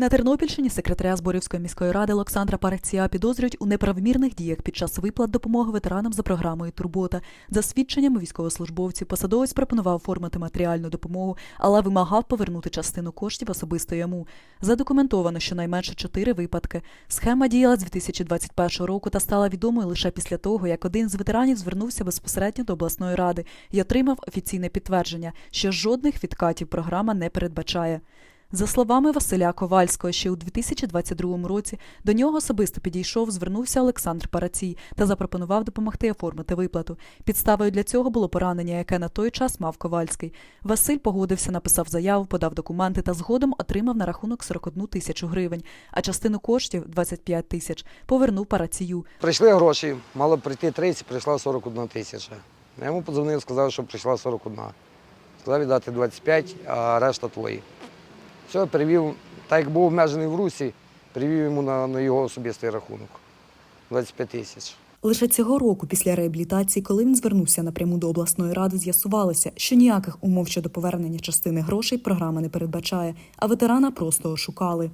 На Тернопільщині секретаря Зборівської міської ради Олександра Парація підозрюють у неправомірних діях під час виплат допомоги ветеранам за програмою Турбота. За свідченнями військовослужбовців, посадовець пропонував оформити матеріальну допомогу, але вимагав повернути частину коштів особисто йому. Задокументовано щонайменше чотири випадки. Схема діяла з 2021 року та стала відомою лише після того, як один з ветеранів звернувся безпосередньо до обласної ради і отримав офіційне підтвердження, що жодних відкатів програма не передбачає. За словами Василя Ковальського, ще у 2022 році до нього особисто підійшов, звернувся Олександр Парацій та запропонував допомогти оформити виплату. Підставою для цього було поранення, яке на той час мав Ковальський. Василь погодився, написав заяву, подав документи та згодом отримав на рахунок 41 тисячу гривень, а частину коштів 25 тисяч повернув Парацію. Прийшли гроші, мало прийти 30, прийшла 41 тисяча. Я йому подзвонив, сказав, що прийшла 41. Сказав віддати 25, а решта твої. Все, привів, так як був обмежений в Русі, привів йому на, на його особистий рахунок. 25 тисяч. Лише цього року, після реабілітації, коли він звернувся напряму до обласної ради, з'ясувалося, що ніяких умов щодо повернення частини грошей програма не передбачає, а ветерана просто ошукали.